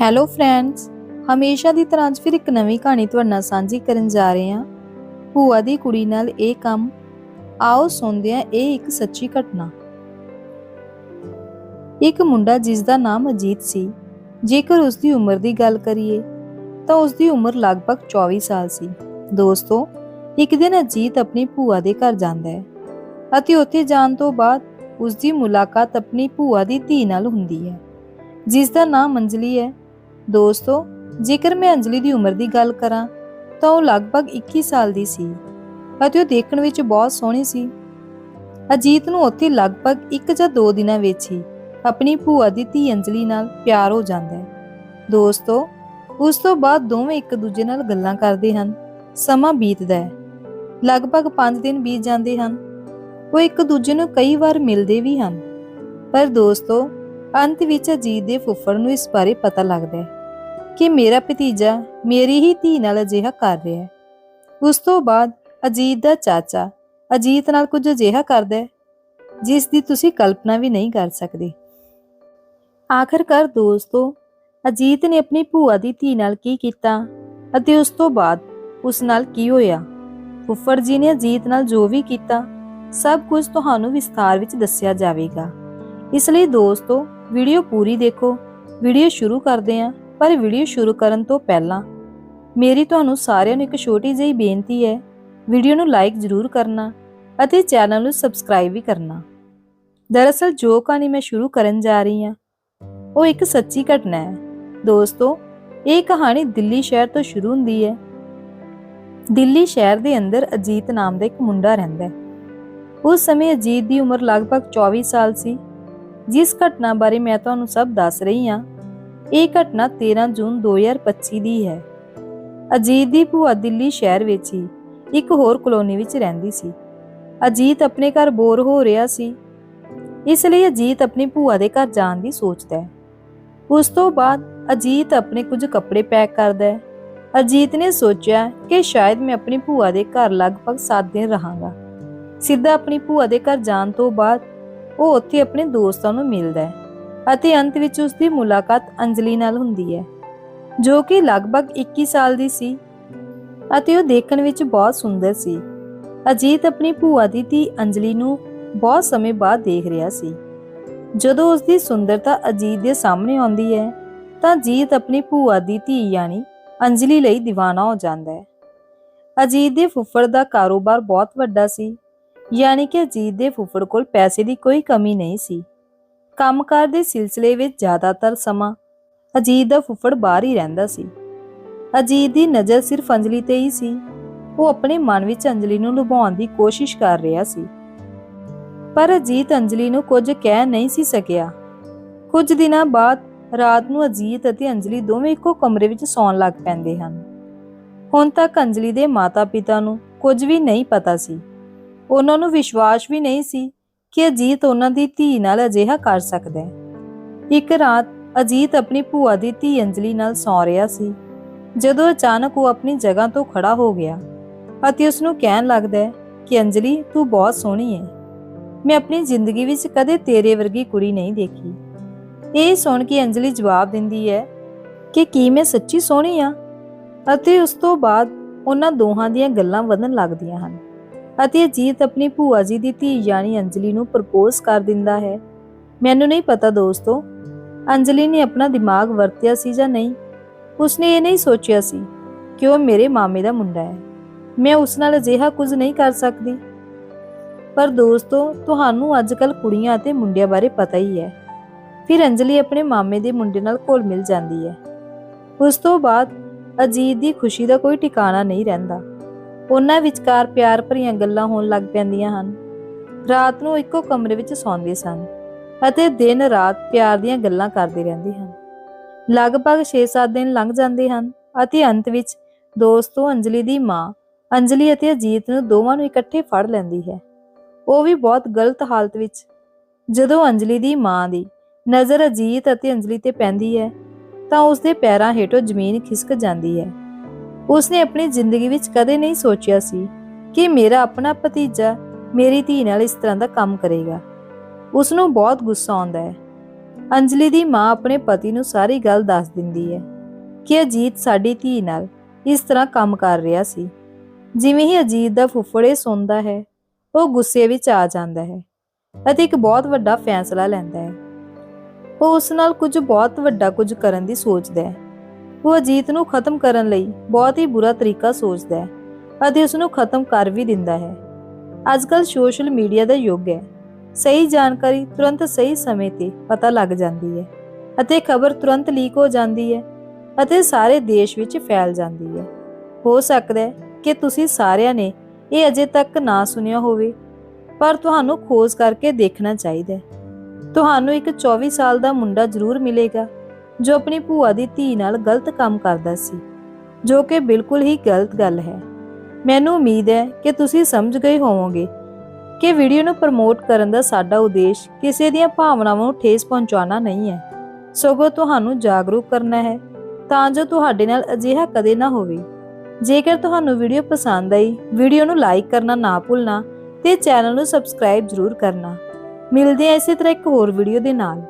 Hello friends ਹਮੇਸ਼ਾ ਦੀ ਤਰ੍ਹਾਂ ਅੱਜ ਫਿਰ ਇੱਕ ਨਵੀਂ ਕਹਾਣੀ ਤੁਹਾਡੇ ਨਾਲ ਸਾਂਝੀ ਕਰਨ ਜਾ ਰਹੇ ਹਾਂ। ਭੂਆ ਦੀ ਕੁੜੀ ਨਾਲ ਇਹ ਕੰਮ। ਆਓ ਸੁਣਦੇ ਹਾਂ ਇਹ ਇੱਕ ਸੱਚੀ ਘਟਨਾ। ਇੱਕ ਮੁੰਡਾ ਜਿਸ ਦਾ ਨਾਮ ਅਜੀਤ ਸੀ, ਜੇਕਰ ਉਸ ਦੀ ਉਮਰ ਦੀ ਗੱਲ ਕਰੀਏ, ਤਾਂ ਉਸ ਦੀ ਉਮਰ ਲਗਭਗ 24 ਸਾਲ ਸੀ। ਦੋਸਤੋ, ਇੱਕ ਦਿਨ ਅਜੀਤ ਆਪਣੀ ਭੂਆ ਦੇ ਘਰ ਜਾਂਦਾ ਹੈ ਅਤੇ ਉੱਥੇ ਜਾਣ ਤੋਂ ਬਾਅਦ ਉਸ ਦੀ ਮੁਲਾਕਾਤ ਆਪਣੀ ਭੂਆ ਦੀ ਧੀ ਨਾਲ ਹੁੰਦੀ ਹੈ ਜਿਸ ਦਾ ਨਾਮ ਅੰਜਲੀ ਹੈ। ਦੋਸਤੋ, ਜੇਕਰ ਮੈਂ ਅੰਜਲੀ ਦੀ ਉਮਰ ਦੀ ਗੱਲ ਕਰਾਂ, ਤਾਂ ਉਹ ਲਗਭਗ 21 ਸਾਲ ਦੀ ਸੀ ਅਤੇ ਉਹ ਦੇਖਣ ਵਿੱਚ ਬਹੁਤ ਸੋਹਣੀ ਸੀ। ਅਜੀਤ ਨੂੰ ਉੱਥੇ ਲਗਭਗ 1 ਜਾਂ 2 ਦਿਨਾਂ ਵਿੱਚ ਹੀ ਆਪਣੀ ਭੂਆ ਦੀ ਧੀ ਅੰਜਲੀ ਨਾਲ ਪਿਆਰ ਹੋ ਜਾਂਦਾ ਹੈ। ਦੋਸਤੋ, ਉਸ ਤੋਂ ਬਾਅਦ ਦੋਵੇਂ ਇੱਕ ਦੂਜੇ ਨਾਲ ਗੱਲਾਂ ਕਰਦੇ ਹਨ, ਸਮਾਂ ਬੀਤਦਾ ਹੈ। ਲਗਭਗ 5 ਦਿਨ ਬੀਤ ਜਾਂਦੇ ਹਨ। ਉਹ ਇੱਕ ਦੂਜੇ ਨੂੰ ਕਈ ਵਾਰ ਮਿਲਦੇ ਵੀ ਹਨ। ਪਰ ਦੋਸਤੋ, ਅੰਤ ਵਿੱਚ ਅਜੀਤ ਦੇ ਫੁੱਫੜ ਨੂੰ ਇਸ ਬਾਰੇ ਪਤਾ ਲੱਗਦਾ ਹੈ। ਕਿ ਮੇਰਾ ਭਤੀਜਾ ਮੇਰੀ ਹੀ ਧੀ ਨਾਲ ਅਜਿਹਾ ਕਰ ਰਿਹਾ ਹੈ। ਉਸ ਤੋਂ ਬਾਅਦ ਅਜੀਤ ਦਾ ਚਾਚਾ ਅਜੀਤ ਨਾਲ ਕੁਝ ਅਜਿਹਾ ਕਰਦਾ ਹੈ, ਜਿਸ ਦੀ ਤੁਸੀਂ ਕਲਪਨਾ ਵੀ ਨਹੀਂ ਕਰ ਸਕਦੇ। ਆਖਰਕਾਰ ਦੋਸਤੋ, ਅਜੀਤ ਨੇ ਆਪਣੀ ਭੂਆ ਦੀ ਧੀ ਨਾਲ ਕੀ ਕੀਤਾ ਅਤੇ ਉਸ ਤੋਂ ਬਾਅਦ ਉਸ ਨਾਲ ਕੀ ਹੋਇਆ? ਫੁੱਫੜ ਜੀ ਨੇ ਅਜੀਤ ਨਾਲ ਜੋ ਵੀ ਕੀਤਾ, ਸਭ ਕੁਝ ਤੁਹਾਨੂੰ ਵਿਸਥਾਰ ਵਿੱਚ ਦੱਸਿਆ ਜਾਵੇਗਾ। ਇਸ ਲਈ ਦੋਸਤੋ, ਵੀਡੀਓ ਪੂਰੀ ਦੇਖੋ, ਵੀਡੀਓ ਸ਼ੁਰੂ ਕਰਦੇ ਹਾਂ। ਪਰ ਵੀਡੀਓ ਸ਼ੁਰੂ ਕਰਨ ਤੋਂ ਪਹਿਲਾਂ ਮੇਰੀ ਤੁਹਾਨੂੰ ਸਾਰਿਆਂ ਨੂੰ ਇੱਕ ਛੋਟੀ ਜਿਹੀ ਬੇਨਤੀ ਹੈ, ਵੀਡੀਓ ਨੂੰ ਲਾਈਕ ਜ਼ਰੂਰ ਕਰਨਾ ਅਤੇ ਚੈਨਲ ਨੂੰ ਸਬਸਕ੍ਰਾਈਬ ਵੀ ਕਰਨਾ। ਦਰਅਸਲ ਜੋ ਕਹਾਣੀ ਮੈਂ ਸ਼ੁਰੂ ਕਰਨ ਜਾ ਰਹੀ ਹਾਂ, ਉਹ ਇੱਕ ਸੱਚੀ ਘਟਨਾ ਹੈ। ਦੋਸਤੋ, ਇਹ ਕਹਾਣੀ ਦਿੱਲੀ ਸ਼ਹਿਰ ਤੋਂ ਸ਼ੁਰੂ ਹੁੰਦੀ ਹੈ। ਦਿੱਲੀ ਸ਼ਹਿਰ ਦੇ ਅੰਦਰ ਅਜੀਤ ਨਾਮ ਦਾ ਇੱਕ ਮੁੰਡਾ ਰਹਿੰਦਾ ਹੈ। ਉਸ ਸਮੇਂ ਅਜੀਤ ਦੀ ਉਮਰ ਲਗਭਗ 24 ਸਾਲ ਸੀ। ਜਿਸ ਘਟਨਾ ਬਾਰੇ ਮੈਂ ਤੁਹਾਨੂੰ ਸਭ ਦੱਸ ਰਹੀ ਹਾਂ ਇਹ ਘਟਨਾ 13 ਜੂਨ 2025 ਦੀ ਹੈ। ਅਜੀਤ ਦੀ ਭੂਆ ਦਿੱਲੀ ਸ਼ਹਿਰ ਵਿੱਚ ਹੀ ਇੱਕ ਹੋਰ ਕਲੋਨੀ ਵਿੱਚ ਰਹਿੰਦੀ ਸੀ। ਅਜੀਤ ਆਪਣੇ ਘਰ ਬੋਰ ਹੋ ਰਿਹਾ ਸੀ। ਇਸ ਲਈ ਅਜੀਤ ਆਪਣੀ ਭੂਆ ਦੇ ਘਰ ਜਾਣ ਦੀ ਸੋਚਦਾ ਹੈ। ਉਸ ਤੋਂ ਬਾਅਦ ਅਜੀਤ ਆਪਣੇ ਕੁਝ ਕੱਪੜੇ ਪੈਕ ਕਰਦਾ ਹੈ। ਅਜੀਤ ਨੇ ਸੋਚਿਆ ਕਿ ਸ਼ਾਇਦ ਮੈਂ ਆਪਣੀ ਭੂਆ ਦੇ ਘਰ ਲਗਭਗ 7 ਦਿਨ ਰਹਾਂਗਾ। ਸਿੱਧਾ ਆਪਣੀ ਭੂਆ ਦੇ ਘਰ ਜਾਣ ਤੋਂ ਬਾਅਦ ਉਹ ਉੱਥੇ ਆਪਣੇ ਦੋਸਤਾਂ ਨੂੰ ਮਿਲਦਾ ਹੈ। ਅਤੇ ਅੰਤ ਵਿੱਚ ਉਸ ਦੀ ਮੁਲਾਕਾਤ ਅੰਜਲੀ ਨਾਲ ਹੁੰਦੀ ਹੈ, ਜੋ ਕਿ ਲਗਭਗ 21 ਸਾਲ ਦੀ ਸੀ ਅਤੇ ਉਹ ਦੇਖਣ ਵਿੱਚ ਬਹੁਤ ਸੁੰਦਰ ਸੀ। ਅਜੀਤ ਆਪਣੀ ਭੂਆ ਦੀ ਧੀ ਅੰਜਲੀ ਨੂੰ ਬਹੁਤ ਸਮੇਂ ਬਾਅਦ ਦੇਖ ਰਿਹਾ ਸੀ। ਜਦੋਂ ਉਸ ਦੀ ਸੁੰਦਰਤਾ ਅਜੀਤ ਦੇ ਸਾਹਮਣੇ ਆਉਂਦੀ ਹੈ, ਤਾਂ ਅਜੀਤ ਆਪਣੀ ਭੂਆ ਦੀ ਧੀ ਯਾਨੀ ਅੰਜਲੀ ਲਈ دیਵਾਨਾ ਹੋ ਜਾਂਦਾ ਹੈ। ਅਜੀਤ ਦੇ ਫੁੱਫੜ ਦਾ ਕਾਰੋਬਾਰ ਬਹੁਤ ਵੱਡਾ ਸੀ, ਯਾਨੀ ਕਿ ਅਜੀਤ ਦੇ ਫੁੱਫੜ ਕੋਲ ਪੈਸੇ ਦੀ ਕੋਈ ਕਮੀ ਨਹੀਂ ਸੀ। ਕੰਮਕਾਰ ਦੇ ਸਿਲਸਿਲੇ ਵਿੱਚ ਜ਼ਿਆਦਾਤਰ ਸਮਾਂ ਅਜੀਤ ਦਾ ਫੁੱਫੜ ਬਾਹਰ ਹੀ ਰਹਿੰਦਾ ਸੀ। ਅਜੀਤ ਦੀ ਨਜ਼ਰ ਸਿਰਫ ਅੰਜਲੀ ਤੇ ਹੀ ਸੀ। ਉਹ ਆਪਣੇ ਮਨ ਵਿੱਚ ਅੰਜਲੀ ਨੂੰ ਲੁਭਾਉਣ ਦੀ ਕੋਸ਼ਿਸ਼ ਕਰ ਰਿਹਾ ਸੀ। ਪਰ ਅਜੀਤ ਅੰਜਲੀ ਨੂੰ ਕੁਝ ਕਹਿ ਨਹੀਂ ਸੀ ਸਕਿਆ। ਕੁਝ ਦਿਨਾਂ ਬਾਅਦ ਰਾਤ ਨੂੰ ਅਜੀਤ ਅਤੇ ਅੰਜਲੀ ਦੋਵੇਂ ਇੱਕੋ ਕਮਰੇ ਵਿੱਚ ਸੌਣ ਲੱਗ ਪੈਂਦੇ ਹਨ। ਹੁਣ ਤੱਕ ਅੰਜਲੀ ਦੇ ਮਾਤਾ-ਪਿਤਾ ਨੂੰ ਕੁਝ ਵੀ ਨਹੀਂ ਪਤਾ ਸੀ। ਉਹਨਾਂ ਨੂੰ ਵਿਸ਼ਵਾਸ ਵੀ ਨਹੀਂ ਸੀ ਕਿ ਅਜੀਤ ਉਹਨਾਂ ਦੀ ਧੀ ਨਾਲ ਅਜਿਹਾ ਕਰ ਸਕਦਾ ਹੈ। ਇੱਕ ਰਾਤ ਅਜੀਤ ਆਪਣੀ ਭੂਆ ਦੀ ਧੀ ਅੰਜਲੀ ਨਾਲ ਸੌਂ ਰਿਹਾ ਸੀ। ਜਦੋਂ ਅਚਾਨਕ ਉਹ ਆਪਣੀ ਜਗ੍ਹਾ ਤੋਂ ਖੜਾ ਹੋ ਗਿਆ ਅਤੇ ਉਸ ਨੂੰ ਕਹਿਣ ਲੱਗਦਾ ਹੈ ਕਿ ਅੰਜਲੀ, ਤੂੰ ਬਹੁਤ ਸੋਹਣੀ ਹੈ। ਮੈਂ ਆਪਣੀ ਜ਼ਿੰਦਗੀ ਵਿੱਚ ਕਦੇ ਤੇਰੇ ਵਰਗੀ ਕੁੜੀ ਨਹੀਂ ਦੇਖੀ। ਇਹ ਸੁਣ ਕੇ ਅੰਜਲੀ ਜਵਾਬ ਦਿੰਦੀ ਹੈ ਕਿ ਕੀ ਮੈਂ ਸੱਚੀ ਸੋਹਣੀ ਆ ਅਤੇ ਉਸ ਤੋਂ ਬਾਅਦ ਉਹਨਾਂ ਦੋਹਾਂ ਦੀਆਂ ਗੱਲਾਂ ਵਧਣ ਲੱਗਦੀਆਂ ਹਨ। ਅਤੇ ਅਜੀਤ ਆਪਣੀ ਭੂਆ ਜੀ ਦੀ ਧੀ ਯਾਨੀ ਅੰਜਲੀ ਨੂੰ ਪ੍ਰਪੋਜ਼ ਕਰ ਦਿੰਦਾ ਹੈ। ਮੈਨੂੰ ਨਹੀਂ ਪਤਾ ਦੋਸਤੋ, ਅੰਜਲੀ ਨੇ ਆਪਣਾ ਦਿਮਾਗ ਵਰਤਿਆ ਸੀ ਜਾਂ ਨਹੀਂ। ਉਸਨੇ ਇਹ ਨਹੀਂ ਸੋਚਿਆ ਸੀ ਕਿ ਉਹ ਮੇਰੇ ਮਾਮੇ ਦਾ ਮੁੰਡਾ ਹੈ। ਮੈਂ ਉਸ ਨਾਲ ਅਜਿਹਾ ਕੁਝ ਨਹੀਂ ਕਰ ਸਕਦੀ। ਪਰ ਦੋਸਤੋ, ਤੁਹਾਨੂੰ ਅੱਜਕੱਲ ਕੁੜੀਆਂ ਅਤੇ ਮੁੰਡਿਆਂ ਬਾਰੇ ਪਤਾ ਹੀ ਹੈ। ਫਿਰ ਅੰਜਲੀ ਆਪਣੇ ਮਾਮੇ ਦੇ ਮੁੰਡੇ ਨਾਲ ਘੁਲ ਮਿਲ ਜਾਂਦੀ ਹੈ। ਉਸ ਤੋਂ ਬਾਅਦ ਅਜੀਤ ਦੀ ਖੁਸ਼ੀ ਦਾ ਕੋਈ ਟਿਕਾਣਾ ਨਹੀਂ ਰਹਿੰਦਾ। ਉਹਨਾਂ ਵਿਚਕਾਰ ਪਿਆਰ ਭਰੀਆਂ ਗੱਲਾਂ ਹੋਣ ਲੱਗ ਪੈਂਦੀਆਂ ਹਨ। ਰਾਤ ਨੂੰ ਇੱਕੋ ਕਮਰੇ ਵਿੱਚ ਸੌਂਦੇ ਸਨ ਅਤੇ ਦਿਨ ਰਾਤ ਪਿਆਰ ਦੀਆਂ ਗੱਲਾਂ ਕਰਦੇ ਰਹਿੰਦੇ ਹਨ। ਲਗਭਗ 6-7 ਦਿਨ ਲੰਘ ਜਾਂਦੇ ਹਨ ਅਤੇ ਅੰਤ ਵਿੱਚ ਦੋਸਤੋ ਅੰਜਲੀ ਦੀ ਮਾਂ, ਅੰਜਲੀ ਅਤੇ ਅਜੀਤ ਨੂੰ ਦੋਵਾਂ ਨੂੰ ਇਕੱਠੇ ਫੜ ਲੈਂਦੀ ਹੈ। ਉਹ ਵੀ ਬਹੁਤ ਗਲਤ ਹਾਲਤ ਵਿੱਚ, ਜਦੋਂ ਅੰਜਲੀ ਦੀ ਮਾਂ ਦੀ ਨਜ਼ਰ ਅਜੀਤ ਅਤੇ ਅੰਜਲੀ ਤੇ ਪੈਂਦੀ ਹੈ ਤਾਂ ਉਸ ਦੇ ਪੈਰਾਂ ਹੇਠੋਂ ਜ਼ਮੀਨ ਖਿਸਕ ਜਾਂਦੀ ਹੈ। ਉਸਨੇ ਆਪਣੀ ਜ਼ਿੰਦਗੀ ਵਿੱਚ ਕਦੇ ਨਹੀਂ ਸੋਚਿਆ ਸੀ ਕਿ ਮੇਰਾ ਆਪਣਾ ਭਤੀਜਾ ਮੇਰੀ ਧੀ ਨਾਲ ਇਸ ਤਰ੍ਹਾਂ ਦਾ ਕੰਮ ਕਰੇਗਾ। ਉਸ ਨੂੰ ਬਹੁਤ ਗੁੱਸਾ ਆਉਂਦਾ ਹੈ। ਅੰਜਲੀ ਦੀ ਮਾਂ ਆਪਣੇ ਪਤੀ ਨੂੰ ਸਾਰੀ ਗੱਲ ਦੱਸ ਦਿੰਦੀ ਹੈ ਕਿ ਅਜੀਤ ਸਾਡੀ ਧੀ ਨਾਲ ਇਸ ਤਰ੍ਹਾਂ ਕੰਮ ਕਰ ਰਿਹਾ ਸੀ। ਜਿਵੇਂ ਹੀ ਅਜੀਤ ਦਾ ਫੁੱਫੜੇ ਸੁਣਦਾ ਹੈ, ਉਹ ਗੁੱਸੇ ਵਿੱਚ ਆ ਜਾਂਦਾ ਹੈ ਅਤੇ ਇੱਕ ਬਹੁਤ ਵੱਡਾ ਫੈਸਲਾ ਲੈਂਦਾ ਹੈ। ਉਹ ਉਸ ਨਾਲ ਕੁਝ ਬਹੁਤ ਵੱਡਾ ਕੁਝ ਕਰਨ ਦੀ ਸੋਚਦਾ ਹੈ। ਉਹ ਅਜੀਤ ਨੂੰ ਖਤਮ ਕਰਨ ਲਈ ਬਹੁਤ ਹੀ ਬੁਰਾ ਤਰੀਕਾ ਸੋਚਦਾ ਹੈ ਅਤੇ ਉਸ ਨੂੰ ਖਤਮ ਕਰ ਵੀ ਦਿੰਦਾ ਹੈ। ਅੱਜਕੱਲ ਸੋਸ਼ਲ ਮੀਡੀਆ ਦਾ ਯੁੱਗ ਹੈ। ਸਹੀ ਜਾਣਕਾਰੀ ਤੁਰੰਤ ਸਹੀ ਸਮੇਂ ਤੇ ਪਤਾ ਲੱਗ ਜਾਂਦੀ ਹੈ ਅਤੇ ਖਬਰ ਤੁਰੰਤ ਲੀਕ ਹੋ ਜਾਂਦੀ ਹੈ ਅਤੇ ਸਾਰੇ ਦੇਸ਼ ਵਿੱਚ ਫੈਲ ਜਾਂਦੀ ਹੈ। ਹੋ ਸਕਦਾ ਹੈ ਕਿ ਤੁਸੀਂ ਸਾਰਿਆਂ ਨੇ ਇਹ ਅਜੇ ਤੱਕ ਨਾ ਸੁਣਿਆ ਹੋਵੇ, ਪਰ ਤੁਹਾਨੂੰ ਖੋਜ ਕਰਕੇ ਦੇਖਣਾ ਚਾਹੀਦਾ ਹੈ। ਤੁਹਾਨੂੰ ਇੱਕ 24 ਸਾਲ ਦਾ ਮੁੰਡਾ ਜ਼ਰੂਰ ਮਿਲੇਗਾ ਜੋ ਆਪਣੀ ਭੂਆ ਦੀ ਧੀ ਨਾਲ ਗਲਤ ਕੰਮ ਕਰਦਾ ਸੀ, ਜੋ ਕਿ ਬਿਲਕੁਲ ਹੀ ਗਲਤ ਗੱਲ ਹੈ। ਮੈਨੂੰ ਉਮੀਦ ਹੈ ਕਿ ਤੁਸੀਂ ਸਮਝ ਗਏ ਹੋਵੋਗੇ ਕਿ ਵੀਡੀਓ ਨੂੰ ਪ੍ਰਮੋਟ ਕਰਨ ਦਾ ਸਾਡਾ ਉਦੇਸ਼ ਕਿਸੇ ਦੀਆਂ ਭਾਵਨਾਵਾਂ ਨੂੰ ਠੇਸ ਪਹੁੰਚਾਉਣਾ ਨਹੀਂ ਹੈ। ਸਗੋਂ ਤੁਹਾਨੂੰ ਜਾਗਰੂਕ ਕਰਨਾ ਹੈ ਤਾਂ ਜੋ ਤੁਹਾਡੇ ਨਾਲ ਅਜਿਹਾ ਕਦੇ ਨਾ ਹੋਵੇ। ਜੇਕਰ ਤੁਹਾਨੂੰ ਵੀਡੀਓ ਪਸੰਦ ਆਈ, ਵੀਡੀਓ ਨੂੰ ਲਾਈਕ ਕਰਨਾ ਨਾ ਭੁੱਲਣਾ ਤੇ ਚੈਨਲ ਨੂੰ ਸਬਸਕ੍ਰਾਈਬ ਜ਼ਰੂਰ ਕਰਨਾ। ਮਿਲਦੇ ਹਾਂ ਇਸੇ ਤਰ੍ਹਾਂ ਇੱਕ ਹੋਰ ਵੀਡੀਓ ਦੇ ਨਾਲ।